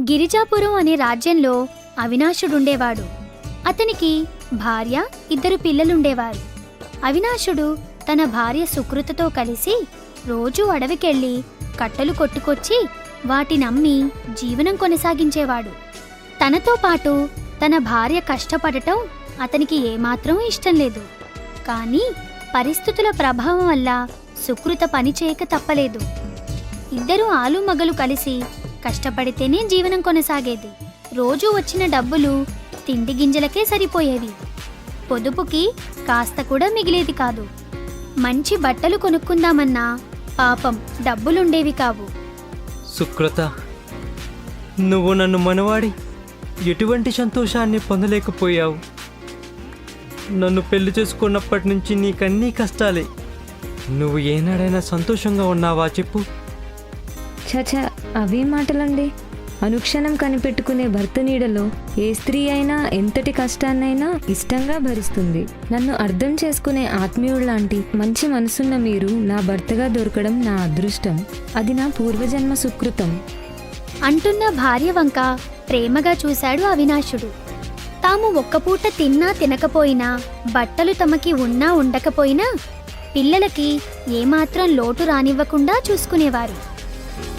గిరిజాపురం అనే రాజ్యంలో అవినాశుడుండేవాడు. అతనికి భార్య ఇద్దరు పిల్లలుండేవారు. అవినాశుడు తన భార్య సుకృతతో కలిసి రోజూ అడవికెళ్ళి కట్టలు కొట్టుకొచ్చి వాటినమ్మి జీవనం కొనసాగించేవాడు. తనతో పాటు తన భార్య కష్టపడటం అతనికి ఏమాత్రం ఇష్టం లేదు. కానీ పరిస్థితుల ప్రభావం వల్ల సుకృత పని చేయక తప్పలేదు. ఇద్దరు ఆలు మగలు కలిసి కష్టపడితేనే జీవనం కొనసాగేది. రోజూ వచ్చిన డబ్బులు తిండి గింజలకే సరిపోయేవి. పొదుపుకి కాస్త కూడా మిగిలేది కాదు. మంచి బట్టలు కొనుక్కుందామన్నా పాపం డబ్బులుండేవి కావు. సుకృత నువ్వు నన్ను మనవాడి ఎటువంటి సంతోషాన్ని పొందలేకపోయావు. నన్ను పెళ్ళి చేసుకున్నప్పటి నుంచి నీకన్నీ కష్టాలే. నువ్వు ఏనాడైనా సంతోషంగా ఉన్నావా చెప్పు. చచ అవే మాటలండి? అనుక్షణం కనిపెట్టుకునే భర్త నీడలో ఏ స్త్రీ అయినా ఎంతటి కష్టాన్నైనా ఇష్టంగా భరిస్తుంది. నన్ను అర్థం చేసుకునే ఆత్మీయుడు లాంటి మంచి మనసున్న మీరు నా భర్తగా దొరకడం నా అదృష్టం. అది నా పూర్వజన్మ సుకృతం. అంటున్న భార్య వంక ప్రేమగా చూశాడు అవినాశుడు. తాము ఒక్కపూట తిన్నా తినకపోయినా బట్టలు తమకి ఉన్నా ఉండకపోయినా పిల్లలకి ఏమాత్రం లోటు రానివ్వకుండా చూసుకునేవారు.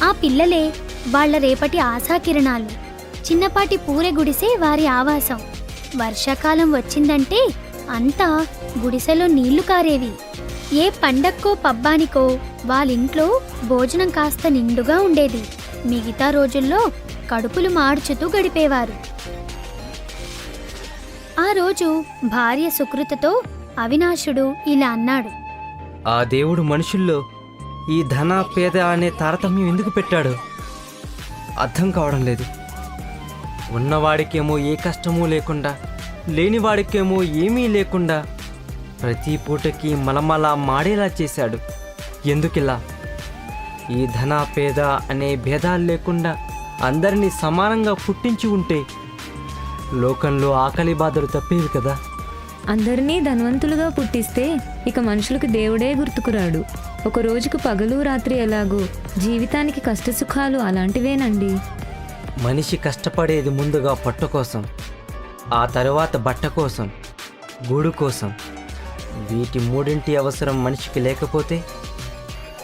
ఆ పిల్లలే వాళ్ళ రేపటి ఆశాకిరణాలు చిన్నపాటి పూరె గుడిసే వారి ఆవాసం. వర్షాకాలం వచ్చిందంటే అంతా గుడిసెలో నీళ్ళు కారేవి. ఏ పండక్కో పబ్బానికో వాళ్ళింట్లో భోజనం కాస్త నిండుగా ఉండేది. మిగతా రోజుల్లో కడుపులు మార్చుతూ గడిపేవారు. ఆ రోజు భార్య సుకృతతో అవినాశుడు ఇలా అన్నాడు. ఆ దేవుడు మనుషుల్లో ఈ ధన పేద అనే తారతమ్యం ఎందుకు పెట్టాడు? అర్థం కావడం లేదు. ఉన్నవాడికేమో ఏ కష్టమూ లేకుండా లేనివాడికేమో ఏమీ లేకుండా ప్రతి పూటకి మలమల మాడేలా చేశాడు. ఎందుకిలా? ఈ ధన పేద అనే భేదాలు లేకుండా అందరినీ సమానంగా పుట్టించి ఉంటే లోకంలో ఆకలి బాధలు తప్పేవి కదా? అందరినీ ధనవంతులుగా పుట్టిస్తే ఇక మనుషులకు దేవుడే గుర్తుకురాడు. ఒక రోజుకు పగలు రాత్రి ఎలాగో? జీవితానికి కష్టసుఖాలు అలాంటివేనండి. మనిషి కష్టపడేది ముందుగా పొట్ట కోసం ఆ తరువాత బట్ట కోసం గూడు కోసం. వీటి మూడింటి అవసరం మనిషికి లేకపోతే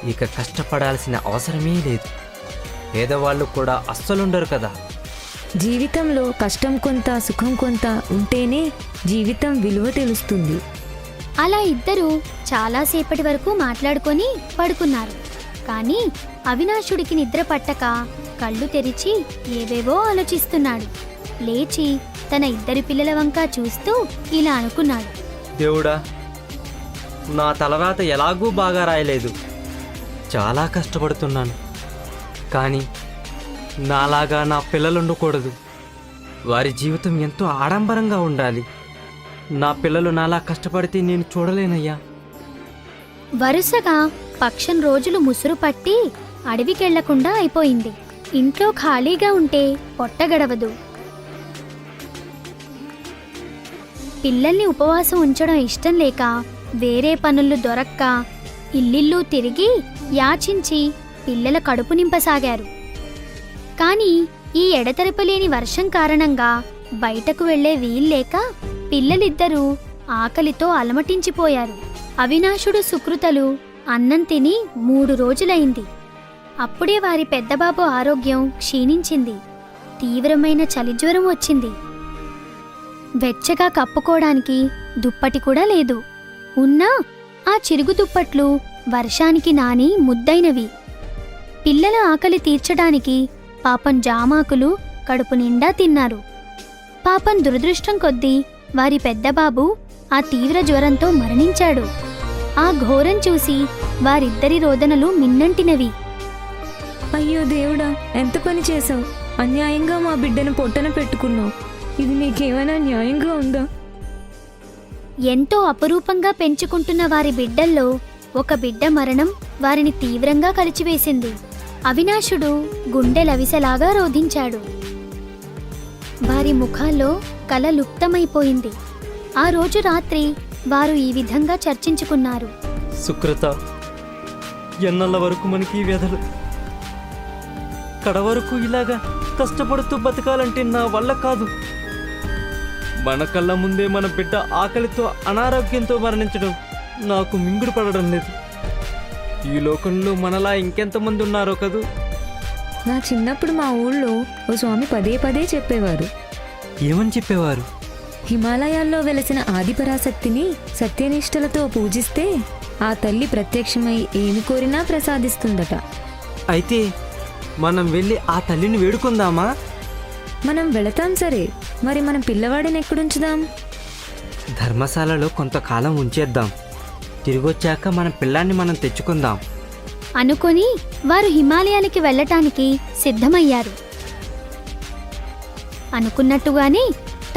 ఇక కష్టపడాల్సిన అవసరమే లేదు. పేదవాళ్ళు కూడా అస్సలుండరు కదా. జీవితంలో కష్టం కొంత సుఖం కొంత ఉంటేనే జీవితం విలువ తెలుస్తుంది. అలా ఇద్దరూ చాలాసేపటి వరకు మాట్లాడుకొని పడుకున్నారు. కానీ అవినాశుడికి నిద్ర పట్టక కళ్ళు తెరిచి ఏవేవో ఆలోచిస్తున్నాడు. లేచి తన ఇద్దరి పిల్లల వంక చూస్తూ ఇలా అనుకున్నాడు. దేవుడా నా తలరాత ఎలాగూ బాగా రాయలేదు. చాలా కష్టపడుతున్నాను. కానీ నాలాగా నా పిల్లలు ఉండకూడదు వారి జీవితం ఎంతో ఆడంబరంగా ఉండాలి. నా పిల్లలు నాలా కష్టపడితే నేను చూడలేనయ్యా. వరుసగా పక్షం రోజులు ముసురు పట్టి అడవికెళ్ళకుండా అయిపోయింది. ఇంట్లో ఖాళీగా ఉంటే పొట్ట గడవదు. పిల్లల్ని ఉపవాసం ఉంచడం ఇష్టం లేక వేరే పనులు దొరక్క ఇల్లిల్లు తిరిగి యాచించి పిల్లల కడుపు నింపసాగారు. కానీ ఈ ఎడతెరపలేని వర్షం కారణంగా బయటకు వెళ్ళే వీల్లేక పిల్లలిద్దరూ ఆకలితో అలమటించిపోయారు. అవినాశుడు సుకృతలు అన్నం తిని మూడు రోజులైంది. అప్పుడే వారి పెద్దబాబు ఆరోగ్యం క్షీణించింది. తీవ్రమైన చలిజ్వరం వచ్చింది. వెచ్చగా కప్పుకోవడానికి దుప్పటి కూడా లేదు. ఉన్నా ఆ చిరుగు దుప్పట్లు వర్షానికి నాని ముద్దైనవి. పిల్లల ఆకలి తీర్చడానికి పాపం జామాకులు కడుపు నిండా తిన్నారు. పాపం దురదృష్టం కొద్దీ వారి పెద్దబాబు ఆ తీవ్ర జ్వరంతో మరణించాడు. ఆ ఘోరం చూసి వారిద్దరి రోదనలు మిన్నంటినవి. అయ్యో దేవుడా ఎంత పని చేసావు అన్యాయంగా మా బిడ్డను పొట్టన పెట్టుకున్నావు. ఇది నీకేమైనా న్యాయంగా ఉందా? ఎంతో అపురూపంగా పెంచుకుంటున్న వారి బిడ్డల్లో ఒక బిడ్డ మరణం వారిని తీవ్రంగా కలిచివేసింది. అవినాశుడు గుండె లవిసలాగా రోధించాడు. వారి ముఖాల్లో కల లుప్తమైపోయింది. ఆ రోజు రాత్రి వారు ఈ విధంగా చర్చించుకున్నారు. సుకృత ఎన్నళ్ళ వరకు మనకి ఈ వ్యధలు? కడ వరకు ఇలాగా కష్టపడుతూ బతకాలంటే నా వల్ల కాదు. మన కళ్ళ ముందే మన బిడ్డ ఆకలితో అనారోగ్యంతో మరణించడం నాకు మింగుడు పడడం లేదు. ఈ లోకంలో మనలా ఇంకెంతమంది ఉన్నారో కదూ? నా చిన్నప్పుడు మా ఊళ్ళో ఓ స్వామి పదే పదే చెప్పేవారు. ఏమని చెప్పేవారు? హిమాలయాల్లో వెలసిన ఆదిపరాశక్తిని సత్యనిష్టలతో పూజిస్తే ఆ తల్లి ప్రత్యక్షమై ఏమి కోరినా ప్రసాదిస్తుందట. అయితే మనం వెళ్ళి ఆ తల్లిని వేడుకుందామా? మనం వెళతాం సరే మరి మనం పిల్లవాడిని ఎక్కడుంచుదాం? ధర్మశాలలో కొంతకాలం ఉంచేద్దాం. తిరిగొచ్చాక మన పిల్లాన్ని మనం తెచ్చుకుందాం. అనుకొని వారు హిమాలయాలకి వెళ్ళటానికి సిద్ధమయ్యారు. అనుకున్నట్టుగానే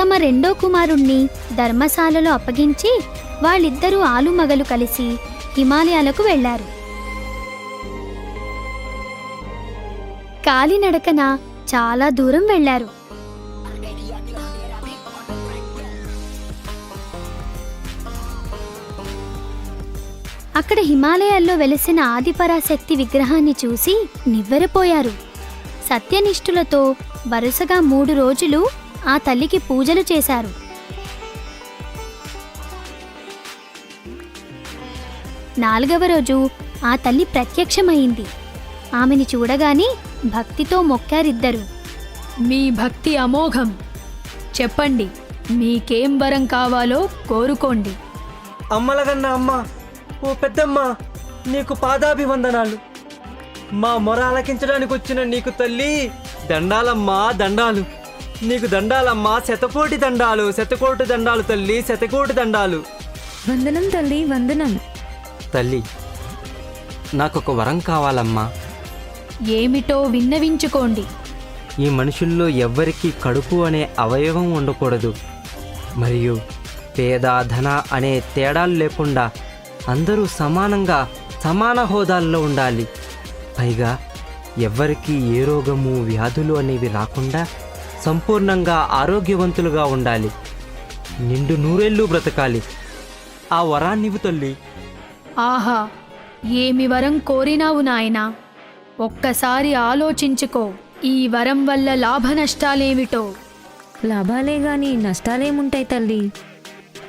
తమ రెండో కుమారుణ్ణి ధర్మశాలలో అప్పగించి వాళ్ళిద్దరూ ఆలుమగలు కలిసి హిమాలయాలకు వెళ్ళారు కాలినడకన చాలా దూరం వెళ్ళారు అక్కడ హిమాలయాల్లో వెలిసిన ఆదిపరాశక్తి విగ్రహాన్ని చూసి నివ్వెరపోయారు. సత్యనిష్ఠులతో వరుసగా మూడు రోజులు ఆ తల్లికి పూజలు చేశారు. నాలుగవ రోజు ఆ తల్లి ప్రత్యక్షమైంది. ఆమెని చూడగానే భక్తితో మొక్కారిద్దరు. మీ భక్తి అమోఘం. చెప్పండి మీకేం వరం కావాలో కోరుకోండి. అమ్మలగన్న అమ్మ ఓ పెద్దమ్మ నీకు పాదాభివందనాలు. మా మొర ఆలకించడానికి వచ్చిన నీకు తల్లి దండాలమ్మా దండాలు. నీకు దండాలమ్మా శతకోటి దండాలు శతకోటి దండాలు తల్లి శతకోటి దండాలు. వందనం తల్లి వందనం. తల్లి నాకొక వరం కావాలమ్మా. ఏమిటో విన్నవించుకోండి. ఈ మనుషుల్లో ఎవ్వరికీ కడుపు అనే అవయవం ఉండకూడదు. మరియు పేద ధన అనే తేడాలు లేకుండా అందరూ సమానంగా సమాన హోదాల్లో ఉండాలి. పైగా ఎవ్వరికీ ఏ రోగము వ్యాధులు అనేవి రాకుండా సంపూర్ణంగా ఆరోగ్యవంతులుగా ఉండాలి. నిండు నూరేళ్ళు బ్రతకాలి. ఆ వరాన్నివ్వు తల్లి. ఆహా ఏమి వరం కోరినావు నాయనా? ఒక్కసారి ఆలోచించుకో ఈ వరం వల్ల లాభ నష్టాలేమిటో? లాభాలే గాని నష్టాలేముంటాయి తల్లి?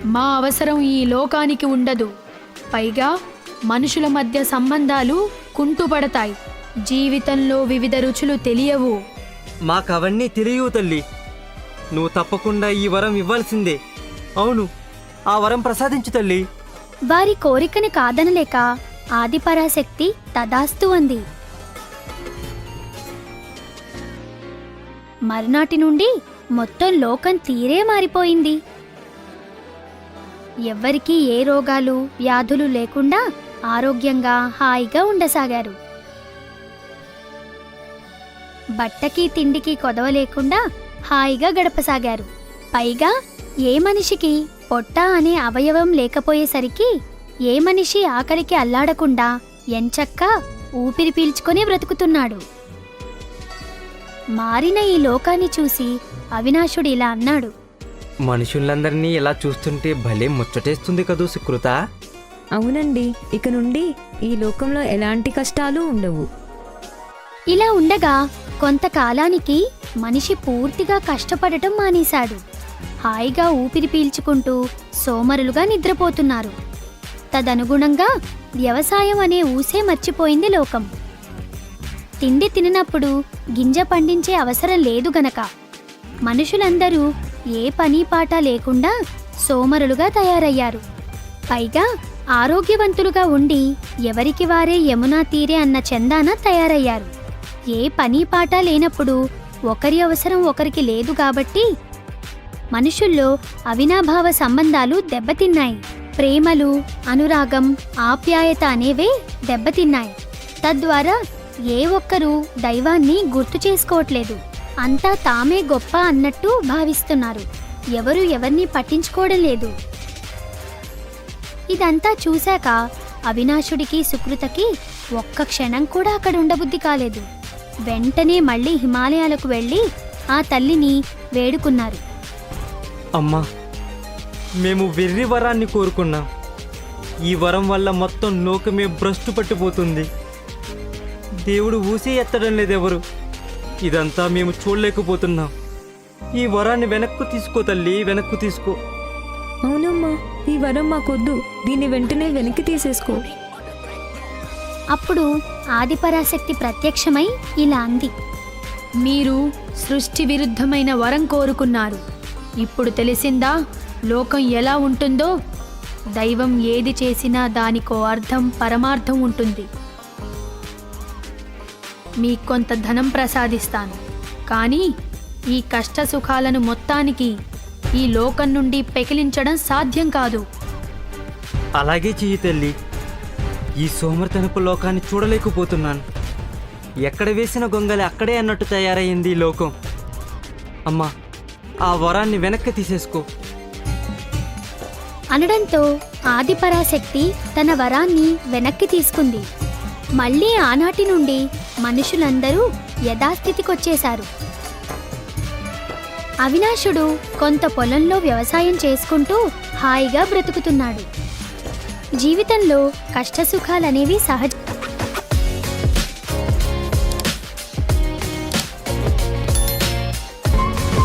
మా అవసరం ఈ లోకానికి ఉండదు. పైగా మనుషుల మధ్య సంబంధాలు కుంటుపడతాయి. జీవితంలో వివిధ రుచులు తెలియవు. మాకవన్నీ తెలియవు తల్లి. నువ్వు తప్పకుండా ఈ వరం ఇవ్వాల్సిందే. అవును ఆ వరం ప్రసాదించు తల్లి. వారి కోరికని కాదనలేక ఆదిపరాశక్తి తదాస్తు అంది మరునాటి నుండి మొత్తం లోకం తీరే మారిపోయింది. ఎవ్వరికీ ఏ రోగాలు వ్యాధులు లేకుండా ఆరోగ్యంగా హాయిగా ఉండసాగారు. బట్టకి తిండికి కొదవ లేకుండా హాయిగా గడపసాగారు. పైగా ఏ మనిషికి పొట్ట అనే అవయవం లేకపోయేసరికి ఏ మనిషి ఆకలికి అల్లాడకుండా ఎంచక్క ఊపిరి పీల్చుకొని బ్రతుకుతున్నాడు. మారిన ఈ లోకాన్ని చూసి అవినాశుడు ఇలా అన్నాడు. మనుషులందరినీ ఇలా చూస్తుంటే భలే ముచ్చటేస్తుంది కదూ సుకృత! అవునండి. ఇక నుండి ఈ లోకంలో ఎలాంటి కష్టాలు ఉండవు. ఇలా ఉండగా కొంతకాలానికి మనిషి పూర్తిగా కష్టపడటం మానేశాడు. హాయిగా ఊపిరి పీల్చుకుంటూ సోమరులుగా నిద్రపోతున్నారు. తదనుగుణంగా వ్యవసాయం అనే ఊసే మర్చిపోయింది లోకం. తిండి తిననప్పుడు గింజ పండించే అవసరం లేదు గనక. మనుషులందరూ ఏ పని పాట లేకుండా సోమరులుగా తయారయ్యారు. పైగా ఆరోగ్యవంతులుగా ఉండి ఎవరికి వారే యమునా తీరే అన్న చందాన తయారయ్యారు. ఏ పని పాట లేనప్పుడు ఒకరి అవసరం ఒకరికి లేదు కాబట్టి మనుషుల్లో అవినాభావ సంబంధాలు దెబ్బతిన్నాయి. ప్రేమలు అనురాగం ఆప్యాయత అనేవే దెబ్బతిన్నాయి. తద్వారా ఏ ఒక్కరూ దైవాన్ని గుర్తు చేసుకోవట్లేదు. అంతా తామే గొప్ప అన్నట్టు భావిస్తున్నారు. ఎవరు ఎవరిని పట్టించుకోవడం లేదు. ఇదంతా చూశాక అవినాశుడికి సుకృతకి ఒక్క క్షణం కూడా అక్కడ ఉండబుద్ధి కాలేదు. వెంటనే మళ్ళీ హిమాలయాలకు వెళ్ళి ఆ తల్లిని వేడుకున్నారు. అమ్మా మేము వెర్రి వరాన్ని కోరుకున్నాం. ఈ వరం వల్ల మొత్తం లోకమే భ్రష్టు పట్టిపోతుంది. దేవుడు ఊసే ఎత్తడం లేదెవరు? ఇదంతా మేము చూడలేకపోతున్నాం. ఈ వరాన్ని వెనక్కు తీసుకో తల్లి వెనక్కు తీసుకో. అవునమ్మా ఈ వరం మాకొద్దు. దీన్ని వెంటనే వెనక్కి తీసేసుకో. అప్పుడు ఆదిపరాశక్తి ప్రత్యక్షమై ఇలా అంది. మీరు సృష్టి విరుద్ధమైన వరం కోరుకున్నారు. ఇప్పుడు తెలిసిందా లోకం ఎలా ఉంటుందో? దైవం ఏది చేసినా దానికో అర్థం పరమార్థం ఉంటుంది. మీకు కొంత ధనం ప్రసాదిస్తాను. కానీ ఈ కష్ట సుఖాలను మొత్తానికి ఈ లోకం నుండి పెకిలించడం సాధ్యం కాదు. అలాగే చెయ్యి తల్లి. ఈ సోమర్తనపు లోకాన్ని చూడలేకపోతున్నాను. ఎక్కడ వేసిన గొంగలి అక్కడే అన్నట్టు తయారయ్యింది ఈ లోకం. అమ్మా ఆ వరాన్ని వెనక్కి తీసేసుకో. అనడంతో ఆదిపరాశక్తి తన వరాన్ని వెనక్కి తీసుకుంది. మళ్ళీ ఆనాటి నుండి మనుషులందరూ యథాస్థితికొచ్చేశారు. అవినాశుడు కొంత పొలంలో వ్యవసాయం చేసుకుంటూ హాయిగా బ్రతుకుతున్నాడు. జీవితంలో కష్టసుఖాలనేవి సహజ